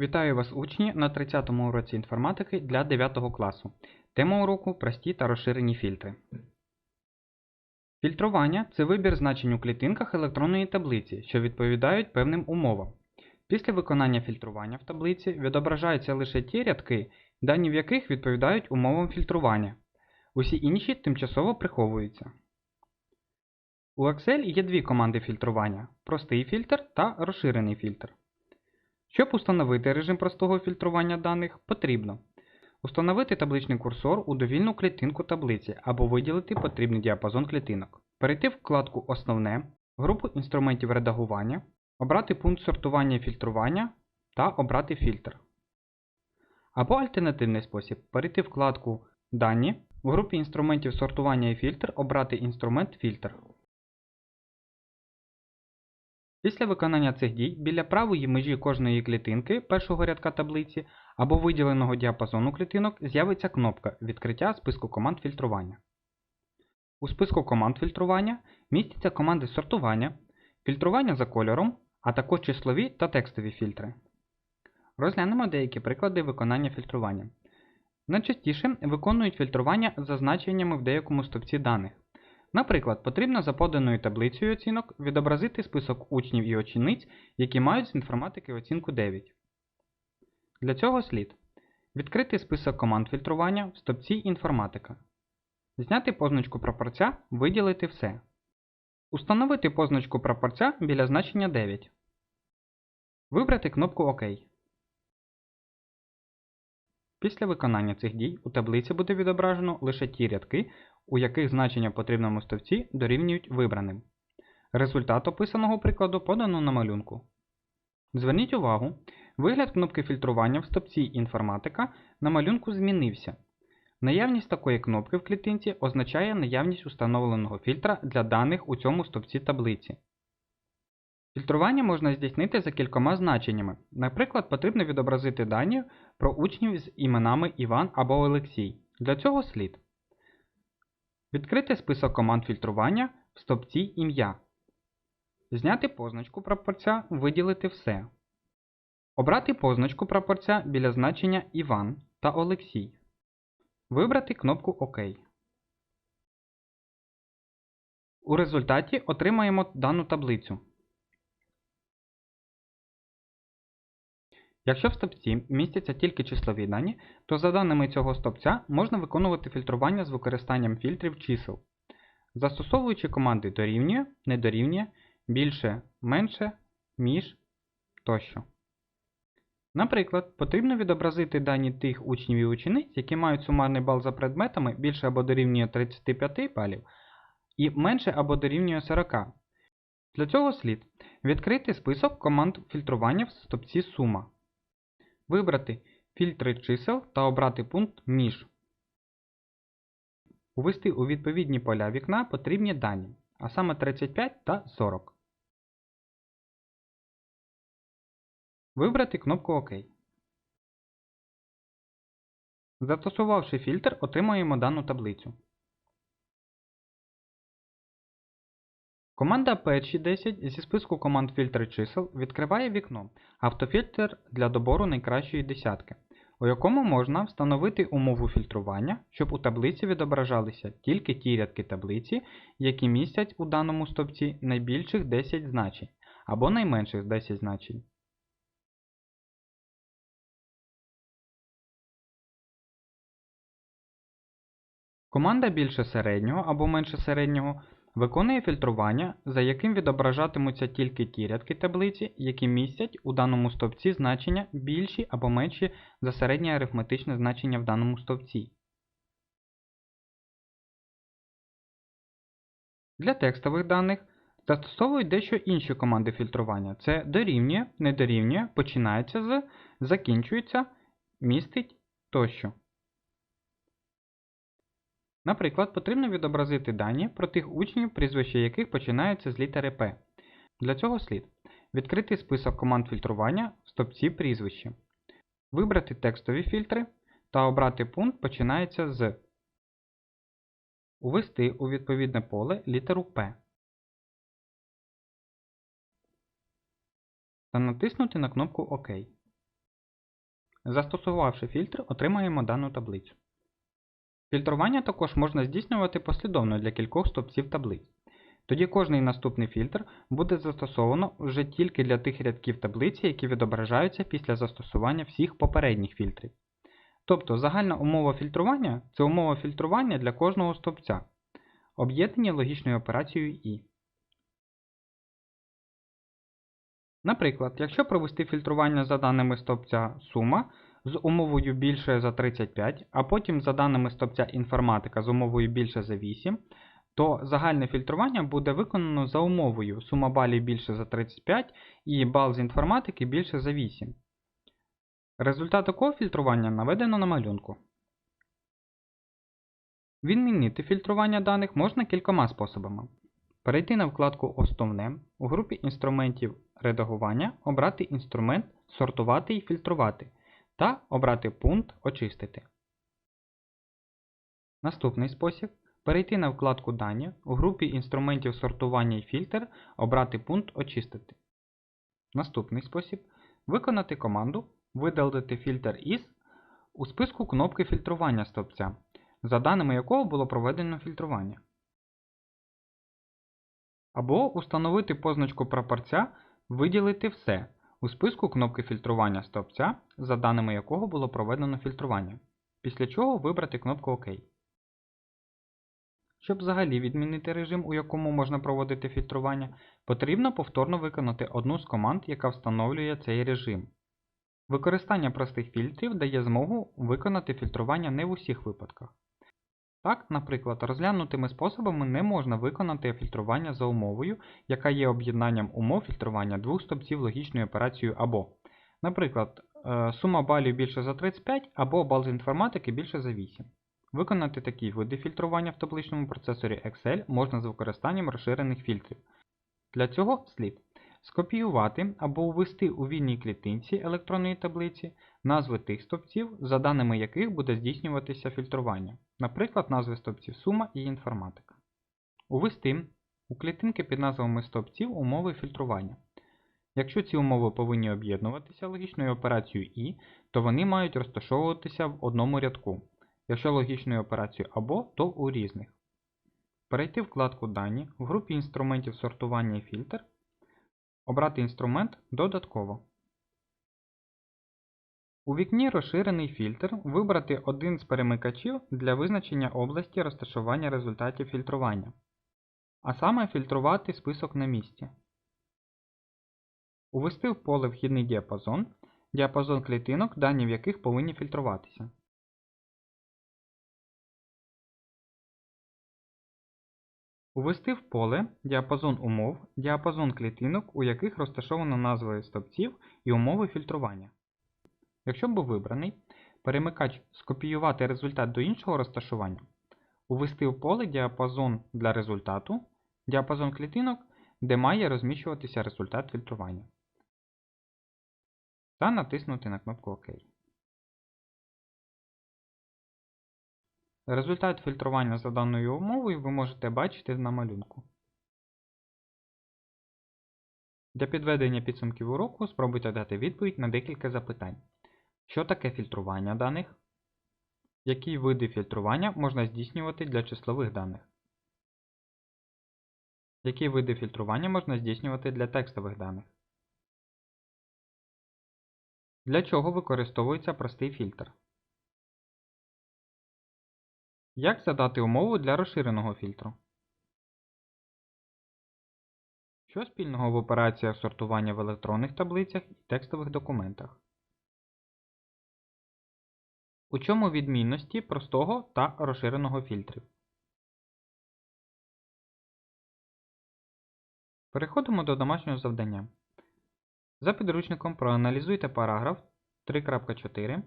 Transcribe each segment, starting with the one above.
Вітаю вас, учні, на 30-му уроці інформатики для 9 класу. Тема уроку прості та розширені фільтри. Фільтрування це вибір значень у клітинках електронної таблиці, що відповідають певним умовам. Після виконання фільтрування в таблиці відображаються лише ті рядки, дані в яких відповідають умовам фільтрування. Усі інші тимчасово приховуються. У Excel є дві команди фільтрування простий фільтр та розширений фільтр. Щоб установити режим простого фільтрування даних, потрібно установити табличний курсор у довільну клітинку таблиці або виділити потрібний діапазон клітинок, перейти в вкладку Основне, групу інструментів редагування, обрати пункт сортування і фільтрування та обрати фільтр. Або альтернативний спосіб перейти в вкладку Дані, в групі інструментів сортування і фільтр обрати інструмент фільтр. Після виконання цих дій біля правої межі кожної клітинки першого рядка таблиці або виділеного діапазону клітинок з'явиться кнопка Відкриття списку команд фільтрування. У списку команд фільтрування містяться команди сортування, фільтрування за кольором, а також числові та текстові фільтри. Розглянемо деякі приклади виконання фільтрування. Найчастіше виконують фільтрування за значеннями в деякому стовпці даних. Наприклад, потрібно за поданою таблицею оцінок відобразити список учнів і учениць, які мають з інформатики оцінку 9. Для цього слід відкрити список команд фільтрування в стопці Інформатика. Зняти позначку прапорця Виділити все. Установити позначку прапорця біля значення 9. Вибрати кнопку ОК. Після виконання цих дій у таблиці буде відображено лише ті рядки, у яких значення потрібному стовпці дорівнюють вибраним. Результат описаного прикладу подано на малюнку. Зверніть увагу, вигляд кнопки фільтрування в стопці Інформатика на малюнку змінився. Наявність такої кнопки в клітинці означає наявність установленого фільтра для даних у цьому стовпці таблиці. Фільтрування можна здійснити за кількома значеннями. Наприклад, потрібно відобразити дані про учнів з іменами Іван або Олексій. Для цього слід відкрити список команд фільтрування в стопці Ім'я. Зняти позначку прапорця Виділити все. Обрати позначку прапорця біля значення Іван та Олексій. Вибрати кнопку ОК. У результаті отримаємо дану таблицю. Якщо в стопці містяться тільки числові дані, то за даними цього стопця можна виконувати фільтрування з використанням фільтрів чисел, застосовуючи команди дорівнює, не дорівнює, більше, менше, між тощо. Наприклад, потрібно відобразити дані тих учнів і учениць, які мають сумарний бал за предметами більше або дорівнює 35 балів, і менше або дорівнює 40. Для цього слід відкрити список команд фільтрування в стопці Сума. Вибрати фільтри чисел та обрати пункт Між. Увести у відповідні поля вікна потрібні дані, а саме 35 та 40. Вибрати кнопку ОК. Застосувавши фільтр, отримаємо дану таблицю. Команда P10 зі списку команд фільтри чисел відкриває вікно Автофільтр для добору найкращої десятки, у якому можна встановити умову фільтрування, щоб у таблиці відображалися тільки ті рядки таблиці, які містять у даному стовпці найбільших 10 значень або найменших 10 значень. Команда більше середнього або менше середнього виконує фільтрування, за яким відображатимуться тільки ті рядки таблиці, які містять у даному стовпці значення більші або менші за середнє арифметичне значення в даному стовпці. Для текстових даних застосовують дещо інші команди фільтрування. Це дорівнює, не дорівнює, починається з, закінчується, містить тощо. Наприклад, потрібно відобразити дані про тих учнів, прізвища яких починаються з літери П. Для цього слід відкрити список команд фільтрування в стопці прізвища, вибрати текстові фільтри та обрати пункт починається з, увести у відповідне поле літеру П та натиснути на кнопку ОК. Застосувавши фільтр, отримаємо дану таблицю. Фільтрування також можна здійснювати послідовно для кількох стовпців таблиць. Тоді кожний наступний фільтр буде застосовано вже тільки для тих рядків таблиці, які відображаються після застосування всіх попередніх фільтрів. Тобто загальна умова фільтрування це умова фільтрування для кожного стовпця, об'єднані логічною операцією І. Наприклад, якщо провести фільтрування за даними стовпця сума з умовою більше за 35, а потім за даними стовпця інформатика з умовою більше за 8, то загальне фільтрування буде виконано за умовою сума балів більше за 35 і бал з інформатики більше за 8. Результат такого фільтрування наведено на малюнку. Відмінити фільтрування даних можна кількома способами. Перейти на вкладку Основне, у групі інструментів редагування обрати інструмент Сортувати і фільтрувати та обрати пункт Очистити. Наступний спосіб перейти на вкладку Дані, у групі інструментів сортування і фільтр обрати пункт Очистити. Наступний спосіб виконати команду Видалити фільтр із у списку кнопки фільтрування стовпця, за даними якого було проведено фільтрування. Або установити позначку прапорця Виділити все у списку кнопки фільтрування стовпця, за даними якого було проведено фільтрування, після чого вибрати кнопку ОК. Щоб взагалі відмінити режим, у якому можна проводити фільтрування, потрібно повторно виконати одну з команд, яка встановлює цей режим. Використання простих фільтрів дає змогу виконати фільтрування не в усіх випадках. Так, наприклад, розглянутими способами не можна виконати фільтрування за умовою, яка є об'єднанням умов фільтрування двох стовпців логічною операцією або. Наприклад, е, сума балів більше за 35 або бал з інформатики більше за 8. Виконати такі види фільтрування в табличному процесорі Excel можна з використанням розширених фільтрів. Для цього слід скопіювати або ввести у вільній клітинці електронної таблиці назви тих стовпців, за даними яких буде здійснюватися фільтрування, наприклад, назви стовпців сума і інформатика. Увести у клітинки під назвами стовпців умови фільтрування. Якщо ці умови повинні об'єднуватися логічною операцією І, то вони мають розташовуватися в одному рядку. Якщо логічною операцією або, то у різних. Перейти вкладку Дані в групі інструментів сортування і фільтр, обрати інструмент Додатково. У вікні Розширений фільтр вибрати один з перемикачів для визначення області розташування результатів фільтрування, а саме фільтрувати список на місці. Увести в поле вхідний діапазон, діапазон клітинок, дані в яких повинні фільтруватися. Увести в поле діапазон умов, діапазон клітинок, у яких розташовано назви стовпців і умови фільтрування. Якщо був вибраний, перемикач скопіювати результат до іншого розташування, увести в поле діапазон для результату, діапазон клітинок, де має розміщуватися результат фільтрування. Та натиснути на кнопку ОК. Результат фільтрування за даною умовою ви можете бачити на малюнку. Для підведення підсумків уроку спробуйте дати відповідь на декілька запитань. Що таке фільтрування даних? Які види фільтрування можна здійснювати для числових даних? Які види фільтрування можна здійснювати для текстових даних? Для чого використовується простий фільтр? Як задати умову для розширеного фільтру? Що спільного в операціях сортування в електронних таблицях і текстових документах? У чому відмінності простого та розширеного фільтрів? Переходимо до домашнього завдання. За підручником проаналізуйте параграф 3.4,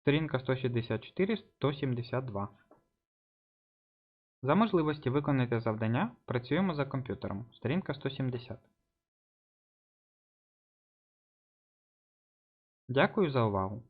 сторінка 164-172. За можливості виконати завдання працюємо за комп'ютером. Сторінка 170. Дякую за увагу!